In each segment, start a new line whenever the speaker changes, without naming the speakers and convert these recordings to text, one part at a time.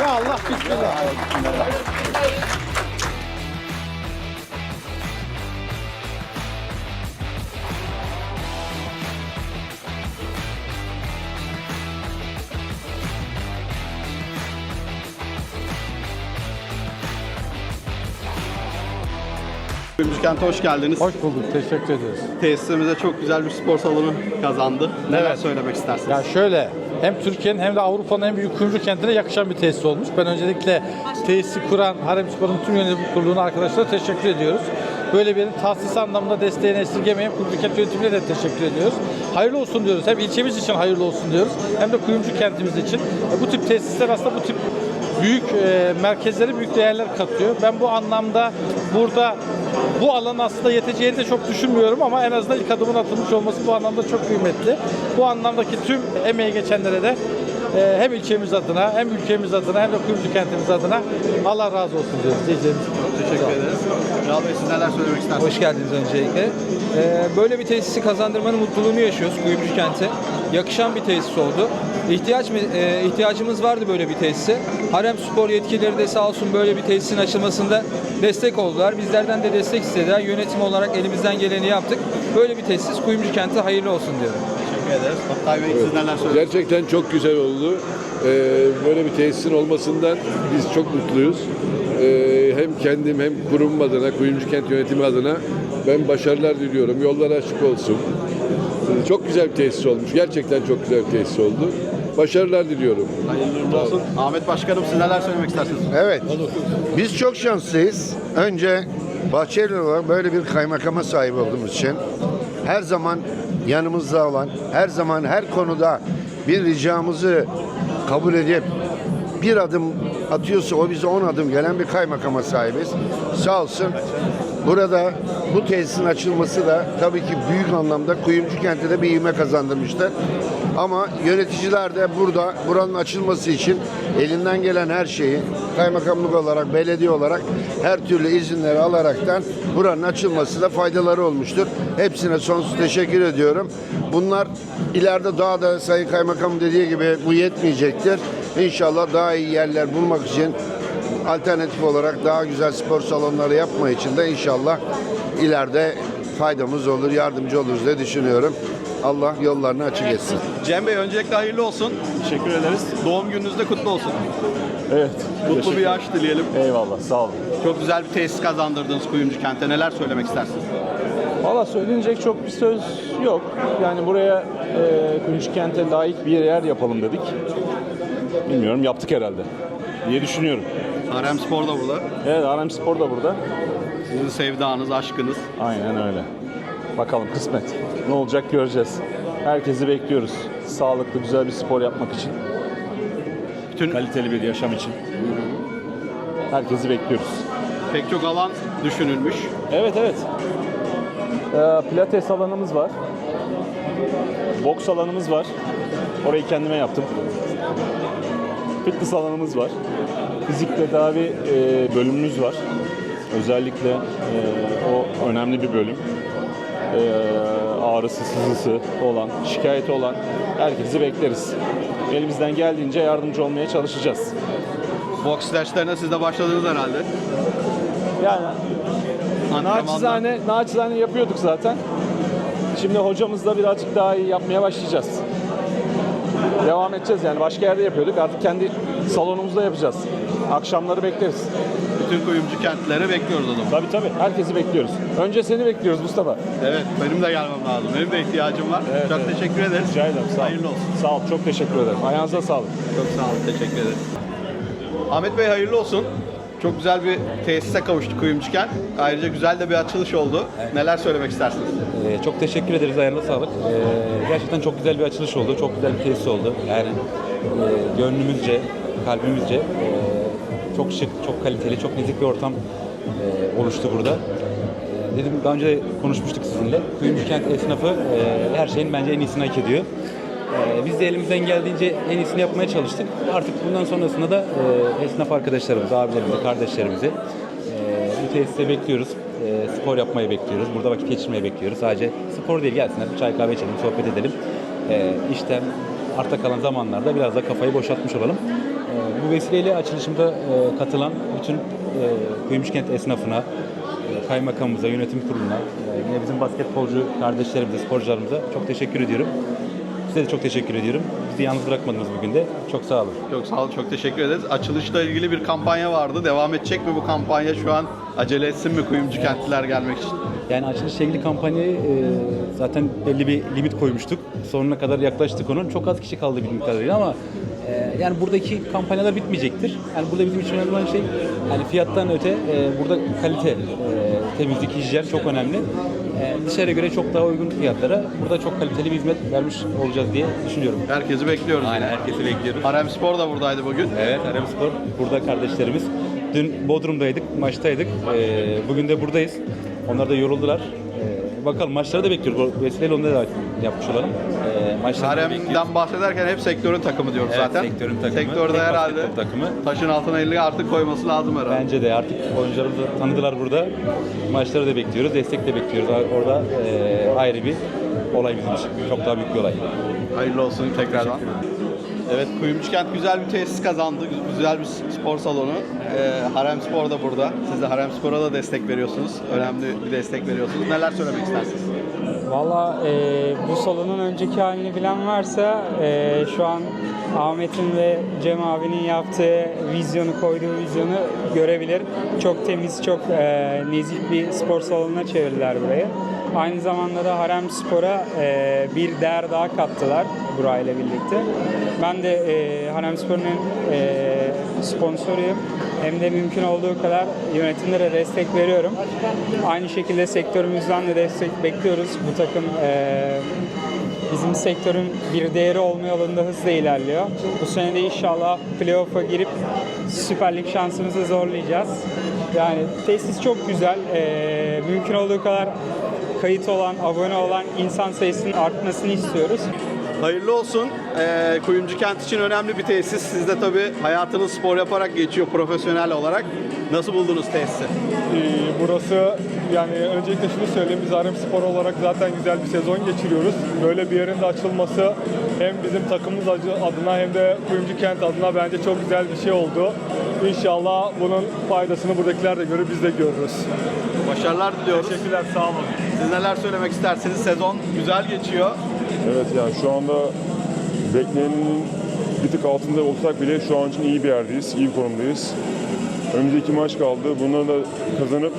Ya Allah bismillah.
Kent'e hoş geldiniz.
Hoş bulduk. Teşekkür ederiz.
Tesisimize çok güzel bir spor salonu kazandı. Neler
Evet.
söylemek istersiniz?
Ya şöyle hem Türkiye'nin hem de Avrupa'nın en büyük kuyumcu kentine yakışan bir tesis olmuş. Ben öncelikle tesisi kuran Harem Spor'un tüm yönetim kuruluna arkadaşlara teşekkür ediyoruz. Böyle bir tahsis anlamında desteğini esirgemeyen kuyumcu kent yönetimine de teşekkür ediyoruz. Hayırlı olsun diyoruz. Hem ilçemiz için hayırlı olsun diyoruz. Hem de kuyumcu kentimiz için. E, Bu tip tesisler aslında bu tip büyük e, merkezlere büyük değerler katıyor. Ben bu anlamda burada bu alan aslında yeteceğini de çok düşünmüyorum ama en azından ilk adımın atılmış olması bu anlamda çok kıymetli. Bu anlamdaki tüm emeği geçenlere de e, hem ilçemiz adına hem ülkemiz adına hem de kuyumcu kentimiz adına Allah razı olsun diyoruz diyeceğimiz.
Teşekkür ederiz. Ünal Bey siz neler söylemek istersiniz?
Hoş geldiniz öncelikle. Ee, böyle bir tesisi kazandırmanın mutluluğunu yaşıyoruz Kuyumcu Kent'e. Yakışan bir tesis oldu. İhtiyaç mı, e, ihtiyacımız vardı böyle bir tesise. Harem Spor yetkilileri de sağ olsun böyle bir tesisin açılmasında destek oldular. Bizlerden de destek istediler. Yönetim olarak elimizden geleni yaptık. Böyle bir tesis Kuyumcu Kent'e hayırlı olsun diyorum.
Teşekkür ederiz. Oktay Bey siz neler söylemek
Gerçekten çok güzel oldu. Ee, böyle bir tesisin olmasından biz çok mutluyuz. Ee, hem kendim hem kurum adına, Kuyumcu Kent Yönetimi adına ben başarılar diliyorum. Yollar açık olsun. Ee, çok güzel bir tesis olmuş. Gerçekten çok güzel bir tesis oldu. Başarılar diliyorum.
Hayırlı olsun. Ahmet Başkanım siz neler söylemek istersiniz?
Evet. Biz çok şanslıyız. Önce Bahçeli olarak böyle bir kaymakama sahip olduğumuz için her zaman yanımızda olan, her zaman her konuda bir ricamızı kabul edip bir adım atıyorsa o bize on adım gelen bir kaymakama sahibiz. Sağ olsun. Burada bu tesisin açılması da tabii ki büyük anlamda Kuyumcu kente de bir ivme kazandırmıştır. Ama yöneticiler de burada buranın açılması için elinden gelen her şeyi kaymakamlık olarak, belediye olarak her türlü izinleri alaraktan buranın açılması da faydaları olmuştur. Hepsine sonsuz teşekkür ediyorum. Bunlar ileride daha da Sayın Kaymakam dediği gibi bu yetmeyecektir. İnşallah daha iyi yerler bulmak için alternatif olarak daha güzel spor salonları yapma için de inşallah ileride faydamız olur, yardımcı oluruz diye düşünüyorum. Allah yollarını açık etsin.
Cem Bey öncelikle hayırlı olsun.
Teşekkür ederiz.
Doğum gününüz de kutlu olsun.
Evet.
Mutlu bir yaş dileyelim.
Eyvallah sağ olun.
Çok güzel bir tesis kazandırdınız Kuyumcu Kent'e. Neler söylemek istersiniz?
Valla söylenecek çok bir söz yok. Yani buraya e, Kuyumcu Kent'e layık bir yer yapalım dedik. Bilmiyorum yaptık herhalde diye düşünüyorum.
Harem Spor da burada.
Evet Arem Spor da burada.
Sizin sevdanız, aşkınız.
Aynen öyle. Bakalım kısmet. Ne olacak göreceğiz. Herkesi bekliyoruz. Sağlıklı güzel bir spor yapmak için.
Bütün
Kaliteli bir yaşam için. Herkesi bekliyoruz.
pek çok alan düşünülmüş.
Evet evet. Ee, pilates alanımız var. Boks alanımız var. Orayı kendime yaptım. Fitness alanımız var. Fizik tedavi e, bölümümüz var. Özellikle e, o önemli bir bölüm. E, ağrısı, sızısı olan, şikayeti olan herkesi bekleriz. Elimizden geldiğince yardımcı olmaya çalışacağız.
Boks derslerine siz de başladınız herhalde.
Yani. Naçizane, naçizane yapıyorduk zaten. Şimdi hocamızla birazcık daha iyi yapmaya başlayacağız. Devam edeceğiz yani. Başka yerde yapıyorduk. Artık kendi salonumuzda yapacağız. Akşamları bekleriz.
Bütün kuyumcu kentlere bekliyoruz o zaman.
Tabii tabii. Herkesi bekliyoruz. Önce seni bekliyoruz Mustafa.
Evet, benim de gelmem lazım. Benim de ihtiyacım var.
Evet,
çok
evet.
teşekkür ederiz.
Rica ederim. Sağ ol.
Hayırlı olsun.
Sağ ol. Çok teşekkür ederim. Ayağınıza sağlık.
Çok sağ olun, teşekkür ederiz. Ahmet Bey hayırlı olsun. Çok güzel bir tesise kavuştuk Kuyumcu Kent. Ayrıca güzel de bir açılış oldu. Neler söylemek istersiniz?
Ee, çok teşekkür ederiz ayağına sağlık. Ee, gerçekten çok güzel bir açılış oldu. Çok güzel bir tesis oldu. Yani e, gönlümüzce, kalbimizce e, çok şık, çok kaliteli, çok nezik bir ortam e, oluştu burada. E, dedim daha önce konuşmuştuk sizinle. Kuyumcu kent esnafı e, her şeyin bence en iyisini hak ediyor. E, biz de elimizden geldiğince en iyisini yapmaya çalıştık. Artık bundan sonrasında da e, esnaf arkadaşlarımızı, abilerimizi, kardeşlerimizi e, bu tesise bekliyoruz. E, spor yapmayı bekliyoruz. Burada vakit geçirmeyi bekliyoruz. Sadece spor değil gelsinler. Bir çay kahve içelim, sohbet edelim. E, arta kalan zamanlarda biraz da kafayı boşaltmış olalım. Ee, bu vesileyle açılışımda e, katılan bütün e, Kent esnafına, e, kaymakamımıza, yönetim kuruluna, e, yine bizim basketbolcu kardeşlerimize, sporcularımıza çok teşekkür ediyorum. Size de çok teşekkür ediyorum. Bizi yalnız bırakmadınız bugün de. Çok sağ olun.
Çok sağ olun, çok teşekkür ederiz. Açılışla ilgili bir kampanya vardı. Devam edecek mi bu kampanya şu an? Acele etsin mi kuyumcu kentliler gelmek için?
Yani açılışla ilgili kampanyayı e, zaten belli bir limit koymuştuk. Sonuna kadar yaklaştık onun. Çok az kişi kaldı bildiğim kadarıyla ama e, yani buradaki kampanyalar bitmeyecektir. Yani burada bizim için önemli olan şey yani fiyattan öte e, burada kalite, e, temizlik, hijyen çok önemli. E, dışarıya göre çok daha uygun fiyatlara burada çok kaliteli bir hizmet vermiş olacağız diye düşünüyorum.
Herkesi bekliyoruz.
Aynen herkesi bekliyoruz.
Harem Spor da buradaydı bugün.
Evet Harem Spor burada kardeşlerimiz. Dün Bodrum'daydık, maçtaydık. Ee, bugün de buradayız. Onlar da yoruldular. Ee, bakalım maçları da bekliyoruz. Bu vesileyle onları da yapmış olalım. Ee, maçları da bekliyoruz.
Harem'den bahsederken hep sektörün takımı diyoruz
Evet,
zaten.
sektörün takımı.
Sektörde
Tek
herhalde
basketbol takımı.
taşın altına elini artık koyması lazım herhalde.
Bence de artık oyuncularımızı tanıdılar burada. Maçları da bekliyoruz, destek de bekliyoruz. Orada e, ayrı bir olay bizim için. Çok daha büyük bir olay.
Hayırlı olsun tekrardan. Evet Kuyumcu Kent güzel bir tesis kazandı. Gü- Güzel bir spor salonu. Ee, Harem Spor da burada. Siz de Harem Spor'a da destek veriyorsunuz. Önemli bir destek veriyorsunuz. Neler söylemek istersiniz?
Valla e, bu salonun önceki halini bilen varsa e, şu an Ahmet'in ve Cem abinin yaptığı vizyonu, koyduğu vizyonu görebilir. Çok temiz, çok e, nezih bir spor salonuna çevirdiler burayı. Aynı zamanda da Harem Spor'a e, bir değer daha kattılar burayla birlikte. Ben de e, Harem Spor'un e, sponsoruyum. Hem de mümkün olduğu kadar yönetimlere destek veriyorum. Aynı şekilde sektörümüzden de destek bekliyoruz. Bu takım e, bizim sektörün bir değeri olma yolunda hızla ilerliyor. Bu sene de inşallah playoff'a girip Süper Lig şansımızı zorlayacağız. Yani tesis çok güzel. E, mümkün olduğu kadar kayıt olan, abone olan insan sayısının artmasını istiyoruz.
Hayırlı olsun. Ee, Kuyumcu Kent için önemli bir tesis. Siz de tabii hayatınız spor yaparak geçiyor profesyonel olarak. Nasıl buldunuz tesisi?
Ee, Burası yani öncelikle şunu söyleyeyim biz Harem Spor olarak zaten güzel bir sezon geçiriyoruz. Böyle bir yerin de açılması hem bizim takımımız adına hem de Kuyumcu Kent adına bence çok güzel bir şey oldu. İnşallah bunun faydasını buradakiler de görür biz de görürüz.
Başarılar diliyoruz.
Teşekkürler sağ olun.
Siz neler söylemek istersiniz? Sezon güzel geçiyor.
Evet yani şu anda beklenenin bir tık altında olsak bile şu an için iyi bir yerdeyiz, iyi bir konumdayız. Önümüzde iki maç kaldı. Bunları da kazanıp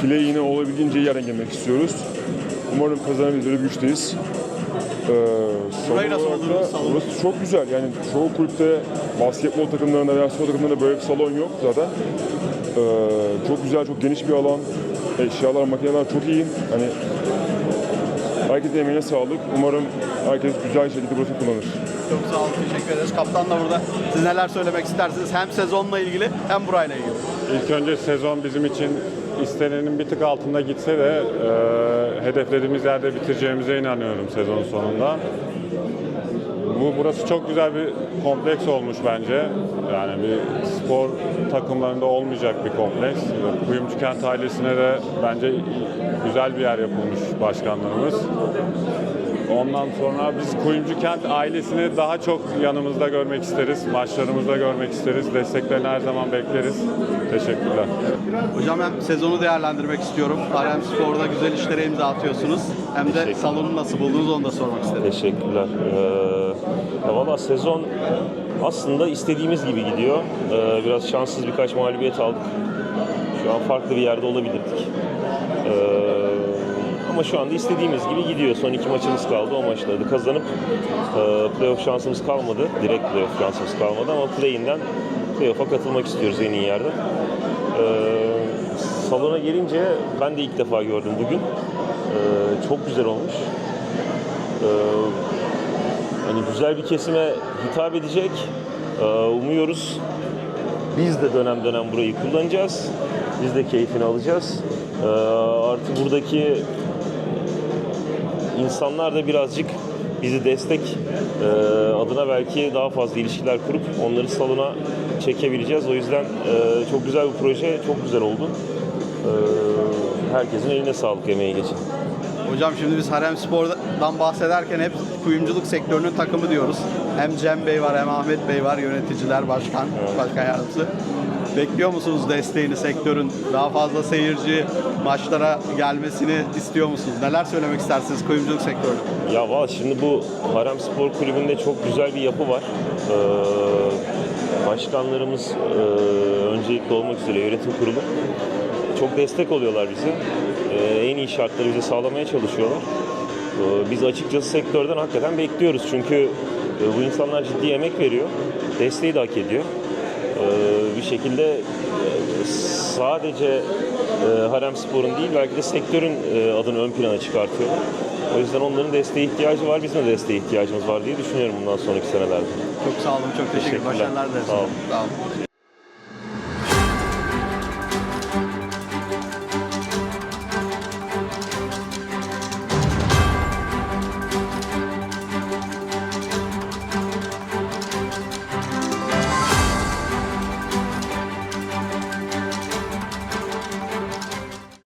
file yine olabildiğince iyi yerden gelmek istiyoruz. Umarım kazanabiliriz, öyle güçteyiz. Ee,
Burayı nasıl buldunuz, salonu?
Burası çok güzel. Yani çoğu kulüpte basketbol takımlarında veya spor takımlarında böyle bir salon yok zaten. Ee, çok güzel, çok geniş bir alan. Eşyalar, makineler çok iyi. Hani Herkesin emeğine sağlık. Umarım herkes güzel şekilde burası kullanır.
Çok sağ olun. Teşekkür ederiz. Kaptan da burada. Siz neler söylemek istersiniz? Hem sezonla ilgili hem burayla ilgili.
İlk önce sezon bizim için istenenin bir tık altında gitse de e, hedeflediğimiz yerde bitireceğimize inanıyorum sezon sonunda. Bu burası çok güzel bir kompleks olmuş bence. Yani bir spor takımlarında olmayacak bir kompleks. Kuyumcu Kent ailesine de bence güzel bir yer yapılmış başkanlarımız. Ondan sonra biz Kuyumcu Kent ailesini daha çok yanımızda görmek isteriz. Maçlarımızda görmek isteriz. Desteklerini her zaman bekleriz. Teşekkürler.
Hocam hem sezonu değerlendirmek istiyorum. Harem Spor'da güzel işlere imza atıyorsunuz. Hem de salonu nasıl buldunuz onu da sormak istedim.
Teşekkürler. Ee, valla sezon aslında istediğimiz gibi gidiyor. Ee, biraz şanssız birkaç mağlubiyet aldık. Şu an farklı bir yerde olabilirdik. Ee, ama şu anda istediğimiz gibi gidiyor. Son iki maçımız kaldı. O maçları kazanıp e, playoff şansımız kalmadı. Direkt playoff şansımız kalmadı ama play-in'den playoff'a katılmak istiyoruz en iyi yerde. Ee, salona gelince ben de ilk defa gördüm bugün. Ee, çok güzel olmuş. Ee, hani güzel bir kesime hitap edecek. Ee, umuyoruz. Biz de dönem dönem burayı kullanacağız. Biz de keyfini alacağız. Ee, artı buradaki insanlar da birazcık bizi destek e, adına belki daha fazla ilişkiler kurup onları salona çekebileceğiz. O yüzden e, çok güzel bir proje, çok güzel oldu. Ee, herkesin eline sağlık emeği geçin.
Hocam şimdi biz Harem Spor'dan bahsederken hep kuyumculuk sektörünün takımı diyoruz. Hem Cem Bey var hem Ahmet Bey var yöneticiler, başkan, başkan yardımcısı. Bekliyor musunuz desteğini sektörün? Daha fazla seyirci maçlara gelmesini istiyor musunuz? Neler söylemek istersiniz kuyumculuk sektörüne?
Ya valla şimdi bu Harem Spor Kulübü'nde çok güzel bir yapı var. Ee, başkanlarımız e, öncelikli olmak üzere yönetim kurulu çok destek oluyorlar bize. Ee, en iyi şartları bize sağlamaya çalışıyorlar. Ee, biz açıkçası sektörden hakikaten bekliyoruz çünkü e, bu insanlar ciddi emek veriyor. Desteği de hak ediyor. Ee, bir şekilde e, sadece e, Harem Spor'un değil belki de sektörün e, adını ön plana çıkartıyorlar. O yüzden onların desteğe ihtiyacı var, bizim de desteğe ihtiyacımız var diye düşünüyorum bundan sonraki senelerde.
Çok sağ olun, çok teşekkür ederim.
Teşekkürler.
Başarılar dileriz.
Sağ olun.
Sağ olun.